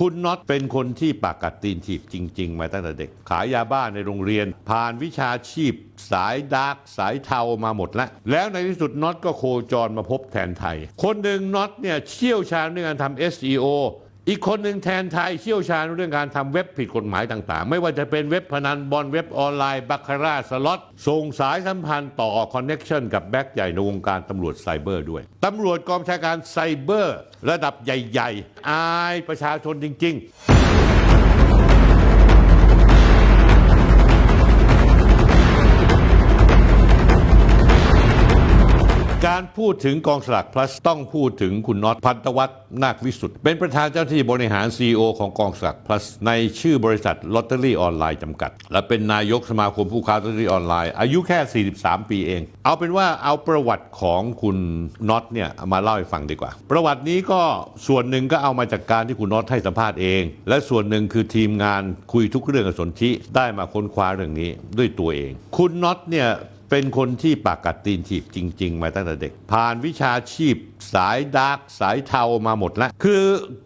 คุณน็อตเป็นคนที่ปากกัดตีนถีบจริง ๆ มาตั้งแต่เด็ก ขายยาบ้าในโรงเรียน ผ่านวิชาชีพ สายดาร์กสายเทามาหมดแล้ว แล้วในที่สุดน็อตก็โคจรมาพบแทนไทย คนหนึ่งน็อตเนี่ยเชี่ยวชาญเรื่องการทำ SEO อีกคนหนึ่งแทนไทยเชี่ยวชาญเรื่องการทำเว็บผิดกฎหมายต่างๆ ไม่ว่าจะเป็นเว็บพนันบอลเว็บออนไลน์บัคคาร่าสล็อตส่งสายสัมพันธ์ต่อคอนเน็ชันกับแบ็กใหญ่ในวงการตำรวจไซเบอร์ด้วยตำรวจกองชาการไซเบอร์ ระดับใหญ่ ๆ อายประชาชนจริง ๆ ดถึงกองสลาก plus ต้องพูดถึงคุณน็อตพันตวัฒน์นาควิสุทธ์เป็นประธานเจ้าหน้าที่บริหาร CEO ของกองสลาก plus ในชื่อบริษัทลอตเตอรี่ออนไลน์จำกัด และเป็นนายกสมาคมผู้ค้าลอตเตอรี่ออนไลน์ อายุแค่ 43 ปีเอง เอาเป็นว่าเอาประวัติของคุณน็อตเนี่ยามาเล่าให้ฟังดีกว่า ประวัตินี้ก็ส่วนหนึ่งก็เอามาจากการที่คุณน็อตให้สัมภาษณ์เอง และส่วนหนึ่งคือทีมงานคุยทุกเรื่องกับสนธิได้มาค้นคว้าเรื่องนี้ด้วยตัวเอง คุณน็อตเนี่ย เป็นคนที่ปากกัดตีนถีบจริง ๆ มาตั้งแต่เด็ก ผ่านวิชาชีพ สายดาร์กสายเทามาหมดแล้ว คือ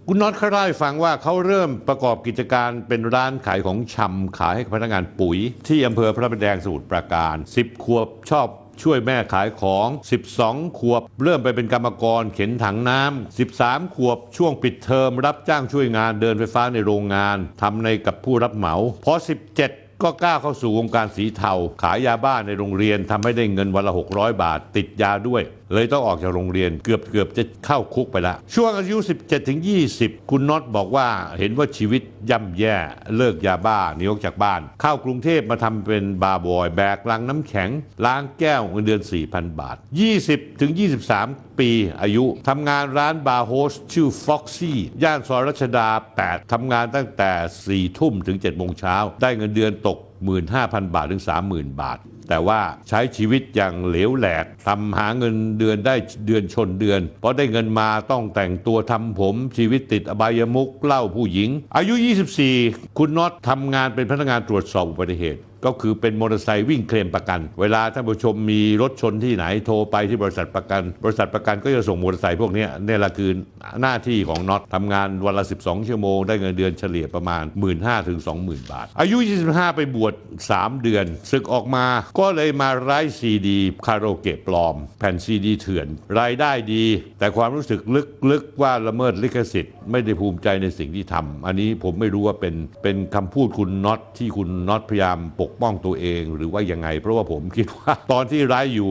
คุณน็อตเขาเล่าให้ฟังว่าเขาเริ่มประกอบกิจการเป็นร้านขายของชำขายให้พนักงานปุ๋ย ที่อำเภอพระประแดงสมุทรปราการ 10 ขวบชอบช่วยแม่ขายของ 12 ขวบ เริ่มไปเป็นกรรมกรเข็นถังน้ำ 13 ขวบ ช่วงปิดเทอม รับจ้างช่วยงานเดินไฟฟ้าในโรงงาน ทำในกับผู้รับเหมา พอ 17 ก็กล้าเข้าสู่วงการสีเทา ขายยาบ้าในโรงเรียนทำให้ได้เงินวันละ 600 บาท ติดยาด้วย เลยต้องออกจากโรงเรียนเกือบเกือบจะเข้าคุกไปละ ช่วงอายุ 17-20 คุณน็อตบอกว่าเห็นว่าชีวิตย่ำแย่เลิกยาบ้าหนีออกจากบ้าน เข้ากรุงเทพมาทำเป็นบาร์บอย แบกลังน้ำแข็ง ล้างแก้วเงินเดือน 4,000 บาท 20-23 ปีอายุทำงานร้านบาร์โฮสชื่อ Foxy ย่านซอยรัชดา 8 ทำงานตั้งแต่ 4 ทุ่มถึง 7 โมงเช้า ได้เงินเดือนตก 15,000 บาทถึง 30,000 บาท แต่ว่าใช้ชีวิตอย่างเหลวแหลกทำหาเงินเดือนได้เดือนชนเดือน เพราะได้เงินมาต้องแต่งตัวทำผม ชีวิตติดอบายมุกเล่าผู้หญิง อายุ 24 คุณน็อตทำงานเป็นพนักงานตรวจสอบอุบัติเหตุก็คือเป็นมอเตอร์ไซค์วิ่งเคลมประกัน เวลาท่านผู้ชมมีรถชนที่ไหนโทรไปที่บริษัทประกัน บริษัทประกันก็จะส่งมอเตอร์ไซค์พวกนี้เนี่ยละคือหน้าที่ของน็อตทำงานวันละ 12 ชั่วโมง ได้เงินเดือนเฉลี่ยประมาณ 1 5 0 0 0ถึง20,000บาท อายุ 25 ไปบวช 3 เดือนศึกออกมา ก็เลยมาไร้ซีดีคาราโอเกะปลอม แผ่นซีดีเถื่อน รายได้ดี แต่ความรู้สึกลึกๆว่าละเมิดลิขสิทธิ์ ไม่ได้ภูมิใจในสิ่งที่ทำอันนี้ผมไม่รู้ว่าเป็นเป็นคำพูดคุณน็อตที่คุณน็อตพยายามปกป้องตัวเอง หรือว่ายังไง เพราะว่าผมคิดว่า ตอนที่ร้ายอยู่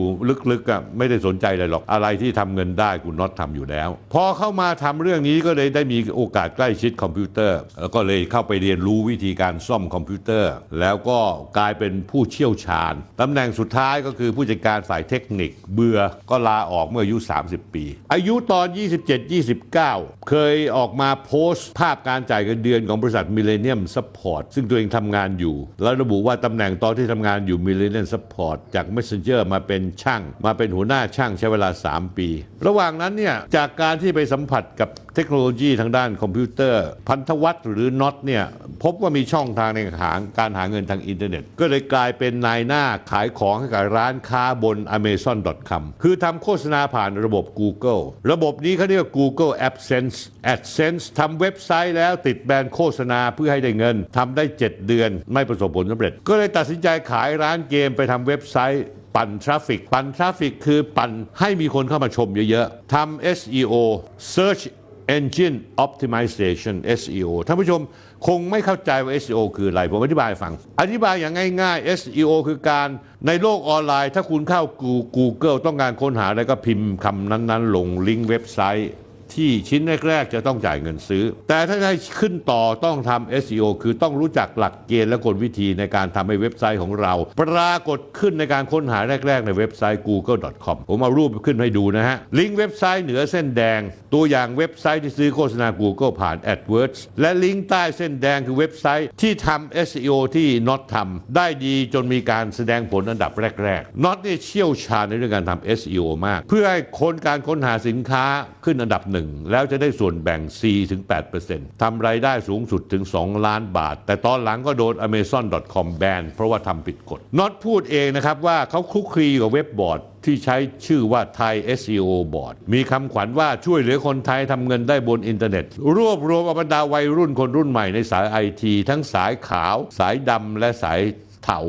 ลึกๆอะไม่ได้สนใจอะไรหรอกอะไรที่ทำเงินได้คุณน็อตทำอยู่แล้ว พอเข้ามาทำเรื่องนี้ก็เลยได้มีโอกาสใกล้ชิดคอมพิวเตอร์ แล้วก็เลยเข้าไปเรียนรู้วิธีการซ่อมคอมพิวเตอร์ แล้วก็กลายเป็นผู้เชี่ยวชาญตำแหน่งสุดท้ายก็คือผู้จัดการฝ่ายเทคนิคเบื่อก็ลาออกเมื่ออายุ 30 ปี อายุตอน 27-29 เคยออกอกมาโพสต์ภาพการจ่ายเงินเดือนของบริษัทมิเลเนียมซัพพอร์ตซึ่งตัวเองทำงานอยู่ แล้วระบุว่าตำแหน่งตอนที่ทำงานอยู่มิเลเนียมซัพพอร์ตจาก Messenger มาเป็นช่าง มาเป็นหัวหน้าช่างใช้เวลา 3 ปี ระหว่างนั้นเนี่ยจากการที่ไปสัมผัสกับ เทคโนโลยีทางด้านคอมพิวเตอร์ พันธวัฒน์หรือน็อตเนี่ยพบว่ามีช่องทางในการหาการหาเงินทางอินเทอร์เน็ต ก็เลยกลายเป็นนายหน้าขายของให้กับร้านค้าบน amazon.com คือทำโฆษณาผ่านระบบ Google ระบบนี้เขาเรียกว่า Google AdSense AdSense ทำเว็บไซต์แล้วติดแบนโฆษณาเพื่อให้ได้เงินทำได้ 7 เดือน ไม่ประสบผลสำเร็จ ก็เลยตัดสินใจขายร้านเกมไปทำเว็บไซต์ปั่นทราฟิก ปั่นทราฟิกคือปั่นให้มีคนเข้ามาชมเยอะ ๆ ทำ SEO Search Engine Optimization SEO ท่านผู้ชมคงไม่เข้าใจว่า SEO คืออะไร ผมอธิบายฟัง อธิบายอย่างง่ายๆ SEO คือการในโลกออนไลน์ ถ้าคุณเข้า Google ต้องการค้นหาอะไรก็พิมพ์คำนั้นๆ ลงลิงก์เว็บไซต์ ที่ชิ้นแรก ๆ จะต้องจ่ายเงินซื้อ แต่ถ้าให้ขึ้นต่อต้องทำ SEO คือต้องรู้จักหลักเกณฑ์และกลวิธีในการทำให้เว็บไซต์ของเรา ปรากฏขึ้นในการค้นหาแรก ๆ ในเว็บไซต์ google.com ผมเอารูปขึ้นให้ดูนะฮะ ลิงก์เว็บไซต์เหนือเส้นแดง ตัวอย่างเว็บไซต์ที่ซื้อโฆษณา Google ผ่าน AdWords และลิงก์ใต้เส้นแดงคือเว็บไซต์ที่ทำ SEO ที่น็อตทำได้ดีจนมีการแสดงผลอันดับแรกๆน็อตเนี่เชี่ยวชาญในเรื่องการทำ SEO มาก เพื่อให้คนการค้นหาสินค้าขึ้นอันดับหนึ่งหนึ่งแล้วจะได้ส่วนแบ่ง 4-8%ทำรายได้สูงสุดถึง 2 ล้านบาท แต่ตอนหลังก็โดน amazon.com แบนเพราะว่าทำผิดกฎน็อตพูดเองนะครับว่าเขาคลุกคลีกับเว็บบอร์ดที่ใช้ชื่อว่าไทย SEO Board มีคำขวัญว่าช่วยเหลือคนไทยทำเงินได้บนอินเทอร์เน็ต รวบรวมอบรรดาวัยรุ่นคนรุ่นใหม่ในสายไอทีทั้งสายขาว สายดำและสายเทา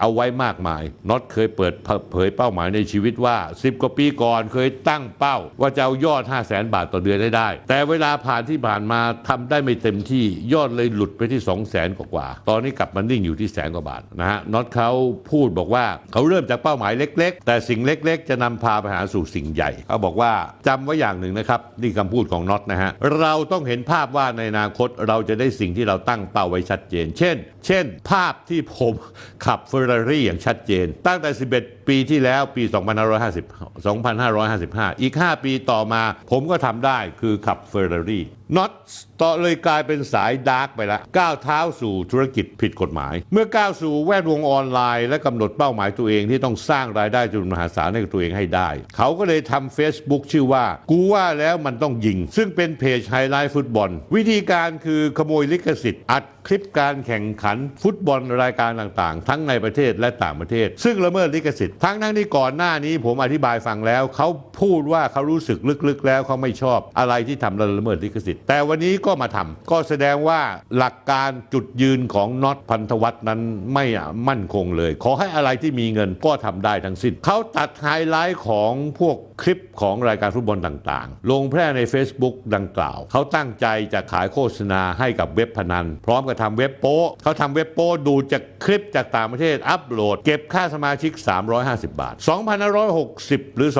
เอาไว้มากมายน็อตเคยเปิดเผยเป้าหมายในชีวิตว่า 10 กว่าปีก่อนเคยตั้งเป้า ว่าจะเอายอด 5 0 0แสนบาทต่อเดือนได้ได้ แต่เวลาผ่านที่ผ่านมาทำได้ไม่เต็มที่ยอดเลยหลุดไปที่ 2 0 0แสนกว่า ตอนนี้กลับมานิ่งอยู่ที่แสนกว่าบาทนะฮะน็อตเขาพูดบอกว่าเขาเริ่มจากเป้าหมายเล็ก ๆ แต่สิ่งเล็ก ๆ จะนำพาไปหาสู่สิ่งใหญ่เขาบอกว่าจำไว้อย่างหนึ่งนะครับนี่คำพูดของน็อตนะฮะเราต้องเห็นภาพว่าในอนาคตเราจะได้สิ่งที่เราตั้งเป้าไว้ชัดเจน เช่น เช่น ภาพที่ผมขับเฟอร์รารี่อย่างชัดเจน ตั้งแต่ 11 ปีที่แล้วปี 2550 2555 อีก 5 ปีต่อมา ผมก็ทำได้คือขับเฟอร์รารี่น็อตต่อเลยกลายเป็นสายดาร์กไปละก้าวเท้าสู่ธุรกิจผิดกฎหมาย เมื่อก้าวสู่แวดวงออนไลน์และกำหนดเป้าหมายตัวเองที่ต้องสร้างรายได้จำนวนมหาศาลให้กับตัวเองให้ได้ เขาก็เลยทำ Facebook ชื่อว่า กูว่าแล้วมันต้องยิง ซึ่งเป็นเพจไฮไลท์ฟุตบอล วิธีการคือขโมยลิขสิทธิ์อัดคลิปการแข่งขันฟุตบอลรายการต่างๆ ทั้งในประเทศและต่างประเทศ ซึ่งละเมิดลิขสิทธิ์ทั้งทั้งที่ก่อนหน้านี้ผมอธิบายฟังแล้วเขาพูดว่าเขารู้สึกลึกๆ แล้วเขาไม่ชอบอะไรที่ทำละเมิดลิขสิทธิ์ แต่วันนี้ก็มาทำก็แสดงว่าหลักการจุดยืนของน็อตพันธวัฒน์นั้นไม่มั่นคงเลย ขอให้อะไรที่มีเงินก็ทำได้ทั้งสิ้นเขาตัดไฮไลท์ของพวกคลิปของรายการฟุตบอลต่างๆ ลงแพร่ใน Facebook ดังกล่าวเขาตั้งใจจะขายโฆษณาให้กับเว็บพนันพร้อมกับทำเว็บโป้เขาทำเว็บโป้ดูจากคลิปจากต่างประเทศอัปโหลด เก็บค่าสมาชิก 350 บาท 2560 หรือ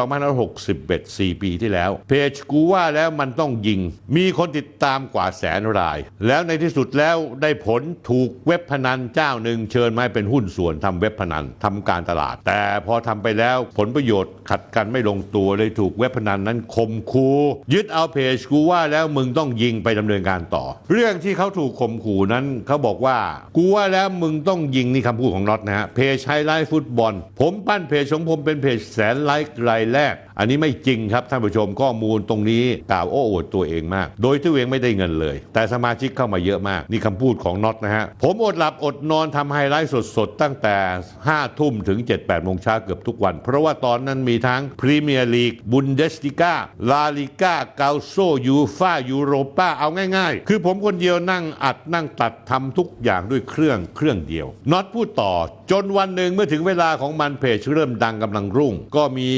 2561 4 ปีที่แล้ว เพจกูว่าแล้วมันต้องยิง มีคนติดตามกว่าแสนราย แล้วในที่สุดแล้วได้ผลถูกเว็บพนันเจ้าหนึ่งเชิญมาเป็นหุ้นส่วนทำเว็บพนันทำการตลาด แต่พอทำไปแล้วผลประโยชน์ขัดกันไม่ลงตัวเลยถูกเว็บพนันนั้นข่มคูยึดเอาเพจกูว่าแล้วมึงต้องยิงไปดำเนินการต่อ เรื่องที่เขาถูกข่มขู่นั้นเขาบอกว่า กูว่าแล้วมึงต้องยิงนี่คำพูดของน็อตนะฮะเพจไฮไลท์ฟุตบอล ผมปั้นเพจของผมเป็นเพจแสนไลค์รายแรกอันนี้ไม่จริงครับท่านผู้ชมข้อมูลตรงนี้กล่าวโอ้อวดตัวเองมาก โดยที่ตัวเองไม่ได้เงินเลย แต่สมาชิกเข้ามาเยอะมาก นี่คำพูดของน็อตนะฮะ ผมอดหลับอดนอนทำไฮไลท์สดๆ ตั้งแต่ 5 ทุ่มถึง 7-8โมงเช้าเกือบทุกวัน เพราะว่าตอนนั้นมีทั้งพรีเมียร์ลีกบุนเดสติก้าลาลิก้าเกาโซยูฟายูโรป้าเอาง่ายๆ คือผมคนเดียวนั่งอัดนั่งตัดทำทุกอย่างด้วยเครื่องเครื่องเดียวน็อตพูดต่อ จนวันหนึ่งเมื่อถึงเวลาของมันเพจเริ่มดังกำลังรุ่ง ก็มี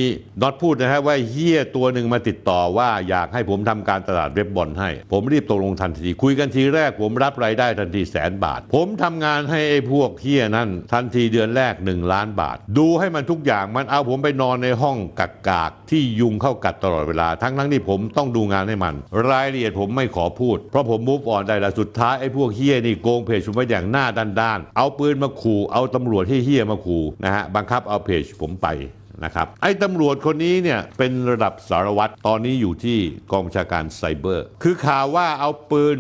น็อตพูดนะฮะว่าเฮียตัวหนึ่งมาติดต่อว่าอยากให้ผมทำการตลาดเว็บบอลให้ ผมรีบตกลงทันที คุยกันทีแรกผมรับรายได้ทันทีแสนบาท ผมทำงานให้ไอ้พวกเฮียนั่นทันทีเดือนแรก 1 ล้านบาท ดูให้มันทุกอย่างมันเอาผมไปนอนในห้องกักกากที่ยุงเข้ากัดตลอดเวลา ทั้งทั้งที่ผมต้องดูงานให้มัน รายละเอียดผมไม่ขอพูด เพราะผมมูฟออนได้และสุดท้ายไอ้พวกเฮียนี่โกงเพจผมไปอย่างหน้าด้านๆเอาปืนมาขู่เอาตำรวจที่เฮียมาขู่นะฮะบังคับเอาเพจผมไปนะครับไอ้ตำรวจคนนี้เนี่ยเป็นระดับสารวัตรตอนนี้อยู่ที่กองบัญชาการไซเบอร์ คือข่าวว่าเอาปืน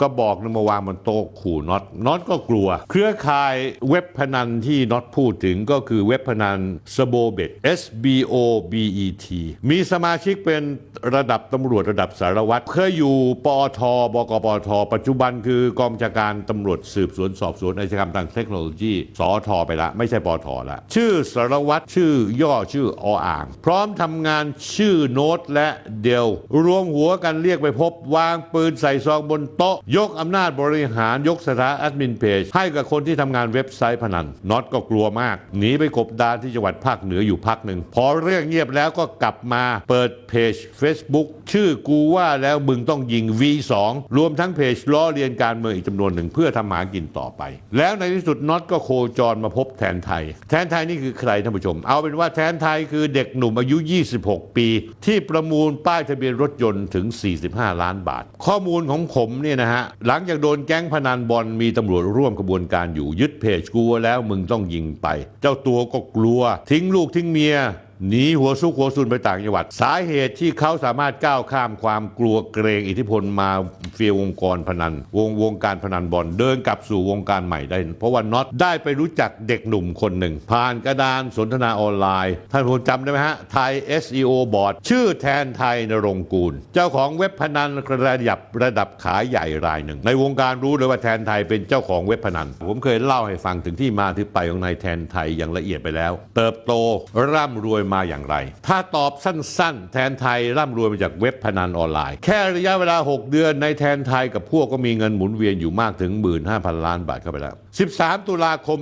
กระบอกนมาวางบนโต๊ะขู่น็อตน็อตก็กลัว เครือข่ายเว็บพนันที่น็อตพูดถึงก็คือเว็บพนัน s b o b e t S B O B E T มีสมาชิกเป็นระดับตำรวจระดับสารวัตรเคยอยู่ปอทบกปอท ปัจจุบันคือกองบัญชาการตำรวจสืบสวนสอบสวนอาชญากรรมทางเทคโนโลยีสอทอไปละ ไม่ใช่ปอทละ ชื่อสารวัตรชื่อย่อชื่อออ่าง พร้อมทำงานชื่อโน้ตและเดลรวมหัวกันเรียกไปพบวางปืนใส่ซองบนโต๊ะยกอำนาจบริหารยกสถานแอดมินเพจให้กับคนที่ทำงานเว็บไซต์พนันน็อตก็กลัวมาก หนีไปกบดานที่จังหวัดภาคเหนืออยู่พักหนึ่ง พอเรื่องเงียบแล้วก็กลับมาเปิดเพจ Facebook ชื่อกูว่าแล้วมึงต้องยิง V2 รวมทั้งเพจล้อเลียนการเมืองอีกจำนวนหนึ่งเพื่อทำหากินต่อไป แล้วในที่สุดน็อตก็โคจรมาพบแทนไทย แทนไทยนี่คือใครท่านผู้ชม เอาเป็นว่าแทนไทยคือเด็กหนุ่มอายุ 26 ปี ที่ประมูลป้ายทะเบียนรถยนต์ถึง 45 ล้านบาท ข้อมูลของผมเนี่ยนะฮะหลังจากโดนแก๊งพนันบอลมีตำรวจร่วมกระบวนการอยู่ยึดเพจกลัวแล้วมึงต้องยิงไป เจ้าตัวก็กลัว ทิ้งลูกทิ้งเมีย หนีหัวซุกหัวซุนไปต่างจังหวัด สาเหตุที่เขาสามารถก้าวข้ามความกลัวเกรงอิทธิพลมาเฟียวงกรพนัน วงวงการพนันบอลเดินกลับสู่วงการใหม่ได้ เพราะว่าน็อตได้ไปรู้จักเด็กหนุ่มคนหนึ่ง ผ่านกระดานสนทนาออนไลน์ ท่านผู้จำได้ไหมฮะไทย SEO บอร์ดชื่อแทนไทยนรงค์กูล เจ้าของเว็บพนันระดับระดับขายใหญ่รายหนึ่ง ในวงการรู้เลยว่าแทนไทยเป็นเจ้าของเว็บพนัน ผมเคยเล่าให้ฟังถึงที่มาที่ไปของนายแทนไทยอย่างละเอียดไปแล้ว เติบโตร่ำรวยมาอย่างไร ถ้าตอบสั้นๆ แทนไทยร่ำรวยมาจากเว็บพนันออนไลน์ แค่ระยะเวลา 6 เดือนในแทนไทยกับพวกก็มีเงินหมุนเวียนอยู่มากถึง 15,000 ล้านบาทเข้าไปแล้ว 13 ตุลาคม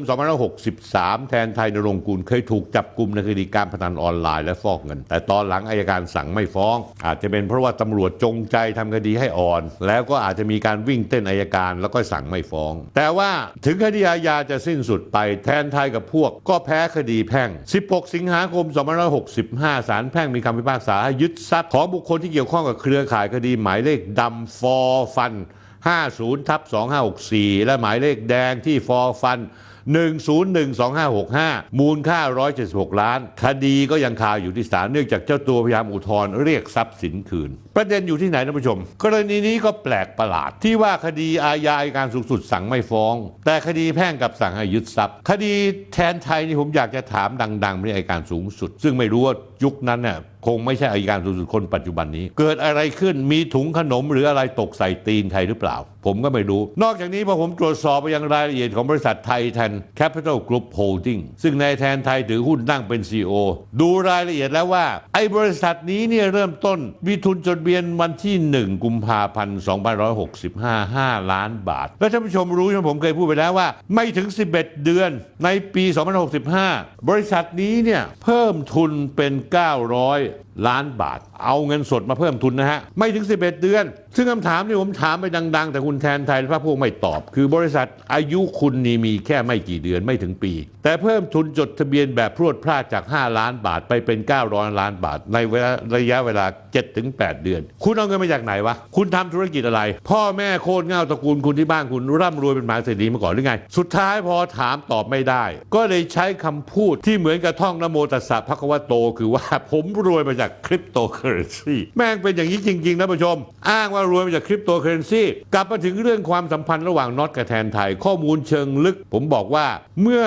2563 แทนไทยนรงค์กุลเคยถูกจับกลุ่มในคดีการพนันออนไลน์และฟอกเงิน แต่ตอนหลังอายการสั่งไม่ฟ้อง อาจจะเป็นเพราะว่าตำรวจจงใจทำคดีให้อ่อน แล้วก็อาจจะมีการวิ่งเต้นอายการแล้วก็สั่งไม่ฟ้อง แต่ว่าถึงคดีอาญาจะสิ้นสุดไปแทนไทยกับพวกก็แพ้คดีแพ่ง 16 สิงหาคม2565 ศาลแพ่งมีคำพิพากษาให้ยึดทรัพย์ของบุคคลที่เกี่ยวข้องกับเครือข่ายคดีหมายเลขดำฟอฟัน50ทับ2564 และหมายเลขแดงที่ฟอฟัน 1012565 มูลค่า 176 ล้าน คดีก็ยังคาอยู่ที่ศาลเนื่องจากเจ้าตัวพยายามอุทธรณ์เรียกทรัพย์สินคืน ประเด็นอยู่ที่ไหนท่านผู้ชม กรณีนี้ก็แปลกประหลาด ที่ว่าคดีอาญาอัยการสูงสุดสั่งไม่ฟ้อง แต่คดีแพ่งกับสั่งให้ยึดทรัพย์ คดีแทนไทยนี่ผมอยากจะถามดังๆไปที่อัยการสูงสุด ซึ่งไม่รู้ว่า ยุคนั้นเนี่ยคงไม่ใช่อัยการสูงสุดคนปัจจุบันนี้ เกิดอะไรขึ้นมีถุงขนมหรืออะไรตกใส่ตีนใครหรือเปล่า ผมก็ไม่รู้ นอกจากนี้พอผมตรวจสอบไปยังรายละเอียดของบริษัทไทยแทน Capital Group Holding ซึ่งนายแทนไทยถือหุ้นนั่งเป็น CEO ดูรายละเอียดแล้วว่า ไอ้บริษัทนี้เนี่ยเริ่มต้นมีทุนจดเบียนวันที่ 1 กุมภาพันธ์2565 5 ล้านบาท และท่านผู้ชมรู้ใช่ไหมผมเคยพูดไปแล้วว่า ไม่ถึง 11 เดือนในปี2565 บริษัทนี้เนี่ยเพิ่มทุนเป็น900 ล้านบาท เอาเงินสดมาเพิ่มทุนนะฮะ ไม่ถึง 11 เดือน ซึ่งคำถามที่ผมถามไปดัง ๆ แต่คุณแทนไทยและพระพวกไม่ตอบ คือบริษัทอายุคุณนี่มีแค่ไม่กี่เดือนไม่ถึงปี แต่เพิ่มทุนจดทะเบียนแบบพรวดพลาดจาก 5 ล้านบาทไปเป็น 900 ล้านบาท ในเวลาระยะเวลา 7-8 เดือน คุณเอาเงินมาจากไหนวะ คุณทำธุรกิจอะไร พ่อแม่โคตรเงาตระกูลคุณที่บ้านคุณร่ำรวยเป็นหมหาเศรษฐีมาก่อนหรือไง สุดท้ายพอถามตอบไม่ได้ ก็เลยใช้คำพูดที่เหมือนกับท่องนโมตัสสะพระควะโต คือว่าผมรวยมาจากคริปโตเคอเรนซีแม่งเป็นอย่างนี้จริงๆนะผู้ชม อ้างว่ารวยมาจากคริปโตเคอเรนซีกลับมาถึงเรื่องความสัมพันธ์ระหว่างน็อตกับแทนไทย ข้อมูลเชิงลึก ผมบอกว่าเมื่อ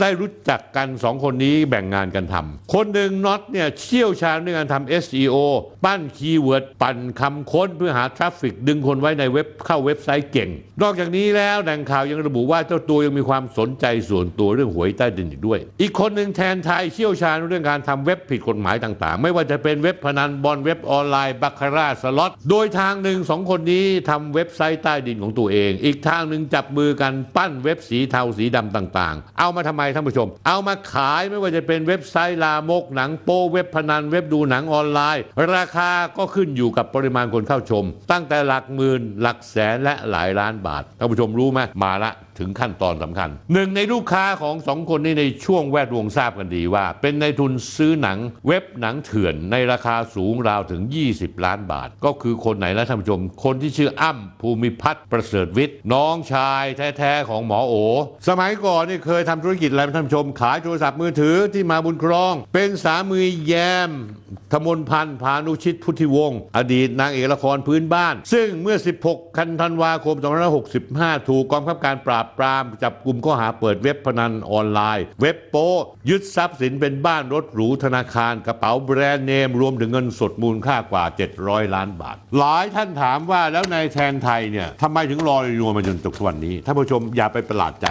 ได้รู้จักกันสองคนนี้แบ่งงานกันทำคนหนึ่งน็อตเนี่ยเชี่ยวชาญในการทำ SEO ปั้นคีย์เวิร์ดปั่นคำค้นเพื่อหาทราฟฟิกดึงคนไว้ในเว็บเข้าเว็บไซต์เก่ง นอกจากนี้แล้วแหล่งข่าวยังระบุว่าเจ้าตัวยังมีความสนใจส่วนตัวเรื่องหวยใต้ดินอีกด้วย อีกคนหนึ่งแทนไทยเชี่ยวชาญเรื่องการทำเว็บผิดกฎหมายต่างๆ ไม่ว่าจะเป็นเว็บพนันบอลเว็บออนไลน์บัคคาร่าสล็อตโดยทางหนึ่งสองคนนี้ทำเว็บไซต์ใต้ดินของตัวเอง อีกทางหนึ่งจับมือกันปั้นเว็บสีเทาสีดำต่างๆ เอามาทำไมท่านผู้ชม เอามาขายไม่ว่าจะเป็นเว็บไซต์ลามกหนังโป้เว็บพนันเว็บดูหนังออนไลน์ ราคาก็ขึ้นอยู่กับปริมาณคนเข้าชม ตั้งแต่หลักหมื่นหลักแสนและหลายล้านบาทท่านผู้ชมรู้ไหมมาละ ถึงขั้นตอนสำคัญ หนึ่งในลูกค้าของสองคนนี้ในช่วงแวดวงทราบกันดีว่า เป็นในายทุนซื้อหนังเว็บหนังเถื่อนในราคาสูงราวถึง 20 ล้านบาท ก็คือคนไหนนะท่านผู้ชม คนที่ชื่ออ้ำภูมิพัฒน์ประเสริฐวิทย์น้องชายแท้ๆของหมอโอ สมัยก่อนนี่เคยทำธุรกิจอะไรท่านผู้ชม ขายโทรศัพท์มือถือที่มาบุญครอง เป็นสามีแยมธมนพันธ์พานุชิตพุทธิวงศ์อดีตนางเอกละครพื้นบ้าน ซึ่งเมื่อ 16กันธันวาคม 2565 ถูกกองบังคับการปราบปราม จับกลุ่มข้อหาเปิดเว็บพนันออนไลน์ เว็บโป้ยึดทรัพย์สินเป็นบ้านรถหรูธนาคารกระเป๋าแบรนด์เนม รวมถึงเงินสดมูลค่ากว่า 700 ล้านบาท หลายท่านถามว่าแล้วในแทนไทยเนี่ยทำไมถึงรออยู่มาจนถึงวันนี้ท่านผู้ชมอย่าไปประหลาดใจ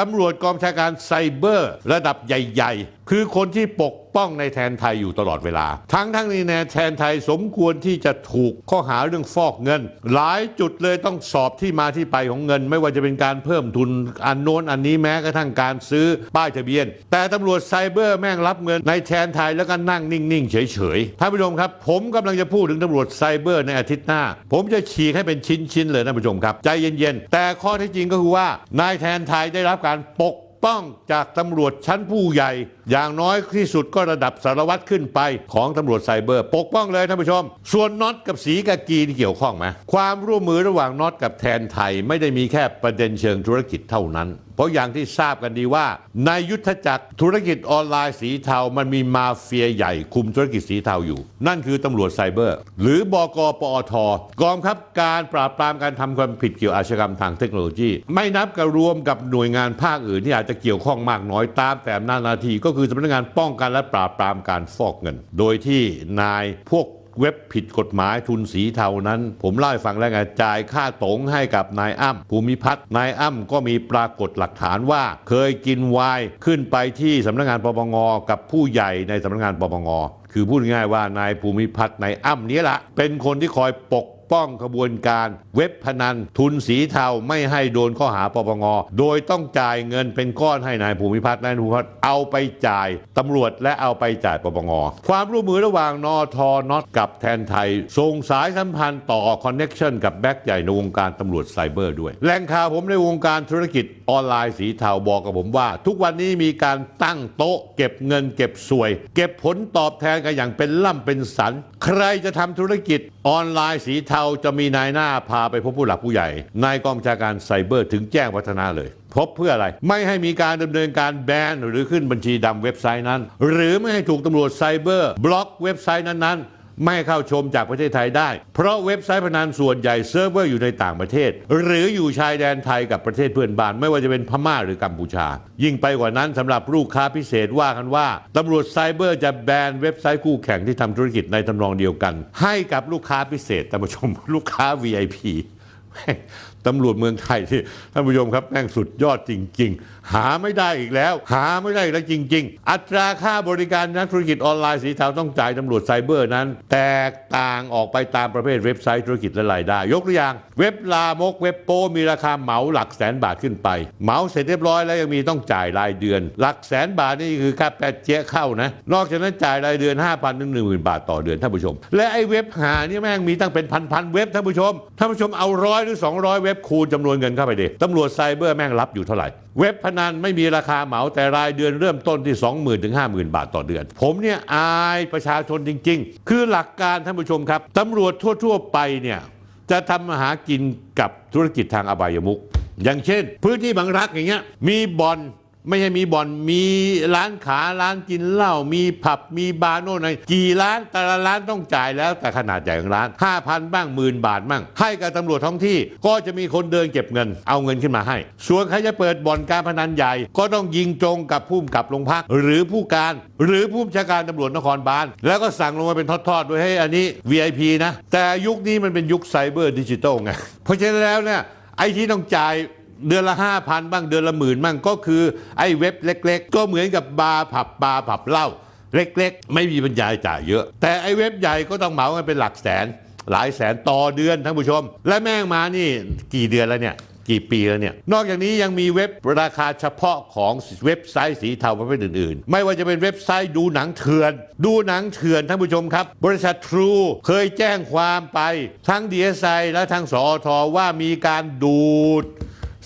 ตำรวจกองชาการไซเบอร์ ระดับใหญ่ ๆคือคนที่ปกป้องในแทนไทยอยู่ตลอดเวลา ทั้งทั้งนี้ในแทนไทยสมควรที่จะถูกข้อหาเรื่องฟอกเงิน หลายจุดเลยต้องสอบที่มาที่ไปของเงิน ไม่ว่าจะเป็นการเพิ่มทุนอันโน้นอันนี้แม้กระทั่งการซื้อป้ายทะเบียน แต่ตำรวจไซเบอร์แม่งรับเงินในแทนไทยแล้วก็นั่งนิ่งๆเฉยๆท่านผู้ชมครับ ผมกำลังจะพูดถึงตำรวจไซเบอร์ในอาทิตย์หน้า ผมจะฉีกให้เป็นชิ้นๆเลยท่านผู้ชมครับใจเย็นๆแต่ข้อที่จริงก็คือว่านายแทนไทยได้รับการปกป้องจากตำรวจชั้นผู้ใหญ่อย่างน้อยที่สุดก็ระดับสารวัตรขึ้นไปของตำรวจไซเบอร์ ปกป้องเลยท่านผู้ชม ส่วนน็อตกับสีกากีนี่เกี่ยวข้องไหมความร่วมมือระหว่างน็อตกับแทนไทยไม่ได้มีแค่ประเด็นเชิงธุรกิจเท่านั้น เพราะอย่างที่ทราบกันดีว่า ในยุทธจักรธุรกิจออนไลน์สีเทามันมีมาเฟียใหญ่คุมธุรกิจสีเทาอยู่ นั่นคือตำรวจไซเบอร์ หรือบกปอทกองคับการปราบปรามการทำความผิดเกี่ยวอาชญากรรมทางเทคโนโลยี ไม่นับกับรวมกับหน่วยงานภาคอื่นที่อาจจะเกี่ยวข้องมากน้อยตามแต่อำนาจหน้าที่ก็คือสำนักงานป้องกันและปราบปรามการฟอกเงิน โดยที่นายพวกเว็บผิดกฎหมายทุนสีเทานั้น ผมเล่าให้ฟังแล้วไงจ่ายค่าตงให้กับนายอ้ำภูมิพัฒน์นายอ้ำก็มีปรากฏหลักฐานว่า เคยกินวน์ขึ้นไปที่สำนักงานปปงกับผู้ใหญ่ในสำนักงานปปงคือพูดง่ายว่านายภูมิพัฒน์นายอ้ำนี้ละเป็นคนที่คอยปก ป้องขบวนการเว็บพนันทุนสีเทาไม่ให้โดนข้อหาปปงโดยต้องจ่ายเงินเป็นก้อนให้นายภูมิพัฒน์นายภูมิพัฒน์เอาไปจ่ายตำรวจและเอาไปจ่ายปปงความร่วมมือระหว่างนอทน็อตกับแทนไทยส่งสายสัมพันธ์ต่อคอนเน็กชันกับแบ็กใหญ่ในวงการตำรวจไซเบอร์ด้วยแหล่งข่าวผมในวงการธุรกิจออนไลน์สีเทาบอกกับผมว่า ทุกวันนี้มีการตั้งโต๊ะ เก็บเงินเก็บสวย เก็บผลตอบแทนกันอย่างเป็นล่ำเป็นสัน ใครจะทำธุรกิจออนไลน์สีเทาจะมีนายหน้าพาไปพบผู้หลักผู้ใหญ่ นายกองบัญชาการไซเบอร์ถึงแจ้งวัฒนาเลย พบเพื่ออะไร ไม่ให้มีการดำเนินการแบนหรือขึ้นบัญชีดำเว็บไซต์นั้น หรือไม่ให้ถูกตำรวจไซเบอร์บล็อกเว็บไซต์นั้นๆ ไม่ให้เข้าชมจากประเทศไทยได้ เพราะเว็บไซต์พนันส่วนใหญ่เซิร์ฟเวอร์อยู่ในต่างประเทศ หรืออยู่ชายแดนไทยกับประเทศเพื่อนบ้านไม่ว่าจะเป็นพม่าหรือกัมพูชา ยิ่งไปกว่านั้นสำหรับลูกค้าพิเศษว่ากันว่าตำรวจไซเบอร์จะแบนเว็บไซต์คู่แข่งที่ทำธุรกิจในทำนองเดียวกัน ให้กับลูกค้าพิเศษท่านผู้ชมลูกค้า VIP ตำรวจเมืองไทยที่ท่านผู้ชมครับแม่งสุดยอดจริง ๆ หาไม่ได้อีกแล้ว หาไม่ได้อีกแล้วจริง ๆ อัตราค่าบริการนักธุรกิจออนไลน์สีเทาต้องจ่ายตำรวจไซเบอร์นั้น แตกต่างออกไปตามประเภทเว็บไซต์ธุรกิจและรายได้ ยกตัวอย่าง เว็บลามกเว็บโป้มีราคาเหมาหลักแสนบาทขึ้นไป เหมาเสร็จเรียบร้อยแล้วยังมีต้องจ่ายรายเดือน หลักแสนบาทนี่คือค่าแปดเจ๊เข้านะ นอกจากนั้นจ่ายรายเดือน 5,000ถึง10,000บาทต่อเดือนท่านผู้ชม และไอ้เว็บหานี่แม่งมีตั้งเป็นพันๆเว็บท่านผู้ชมท่านผู้ชมเอาร้อยหรือ 200 เว็บคูณจำนวนเงินเข้าไปดิตำรวจไซเบอร์แม่งรับอยู่เท่าไหร่ เว็บพนันไม่มีราคาเหมาแต่รายเดือนเริ่มต้นที่ 20,000ถึง50,000 บาทต่อเดือน ผมเนี่ยอายประชาชนจริง ๆ คือหลักการท่านผู้ชมครับตำรวจทั่ว ๆ ไปเนี่ยจะทำมาหากินกับธุรกิจทางอบายมุกอย่างเช่น พื้นที่บางรักอย่างเงี้ยมีบ่อน ไม่ใช่มีบ่อนมีร้านขาร้านกินเหล้ามีผับมีบาร์โน่นอะไรกี่ร้านแต่ละร้านต้องจ่ายแล้วแต่ขนาดใหญ่ของร้าน 5,000 บ้างหมื่นบาทบ้างให้กับตำรวจท้องที่ก็จะมีคนเดินเก็บเงิน เอาเงินขึ้นมาให้ ส่วนใครจะเปิดบ่อนการพนันใหญ่ ก็ต้องยิงตรงกับผู้กำกับโรงพักหรือผู้การ หรือผู้บัญชาการตำรวจนครบาลแล้วก็สั่งลงมาเป็นทอดๆด้วยให้อันนี้ VIP นะแต่ยุคนี้มันเป็นยุคไซเบอร์ดิจิตอลไงเพราะฉะนั้นแล้วเนี่ยไอ้ที่ต้องจ่าย เดือนละห้าพันบ้างเดือนละหมื่นบ้างก็คือไอ้เว็บเล็ก ๆ ก็เหมือนกับบาร์ผับบาร์ผับเหล้าเล็กๆ ไม่มีปัญญาจ่ายเยอะ แต่ไอ้เว็บใหญ่ก็ต้องเหมากันเป็นหลักแสน หลายแสนต่อเดือนท่านผู้ชม และแม่งมานี่กี่เดือนแล้วเนี่ยกี่ปีแล้วเนี่ย นอกจากนี้ยังมีเว็บราคาเฉพาะของเว็บไซต์สีเทาประเภทอื่นๆ ไม่ว่าจะเป็นเว็บไซต์ดูหนังเถื่อน ดูหนังเถื่อนท่านผู้ชมครับ บริษัททรูเคยแจ้งความไป ทั้งดีเอสไอและทั้งสอทว่ามีการดูด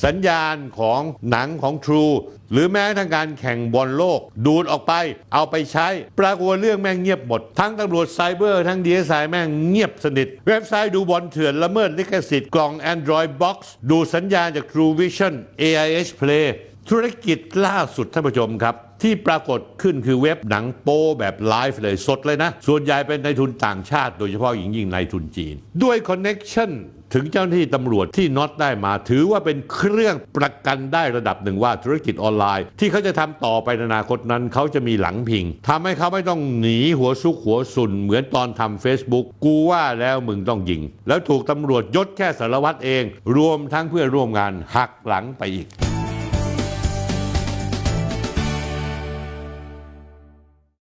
สัญญาณของหนังของ True หรือแม้ทั้งการแข่งบอลโลก ดูดออกไป เอาไปใช้ ปรากฏว่าเรื่องแม่งเงียบหมด ทั้งตำรวจไซเบอร์ทั้งดีเอสไแม่งเงียบสนิท เว็บไซต์ดูบอลเถื่อนละเมิดลิขสิทธิ์กล่อง Android Box ดูสัญญาณจาก True Vision AIS Play ธุรกิจล่าสุดท่านผู้ชมครับ ที่ปรากฏขึ้นคือเว็บหนังโป้แบบไลฟ์เลยสดเลยนะ ส่วนใหญ่เป็นนายทุนต่างชาติ โดยเฉพาะยิ่งยิ่งนายทุนจีน ด้วยคอนเน็ชัน ถึงเจ้าหน้าที่ตำรวจที่น็อตได้มา ถือว่าเป็นเครื่องประกันได้ระดับหนึ่งว่าธุรกิจออนไลน์ ที่เขาจะทำต่อไปในอนาคตนั้น เขาจะมีหลังพิงทำให้เขาไม่ต้องหนีหัวซุกหัวสุนเหมือนตอนทำ Facebook กูว่าแล้วมึงต้องยิง แล้วถูกตำรวจยศแค่สารวัตรเอง รวมทั้งเพื่อนร่วมงานหักหลังไปอีก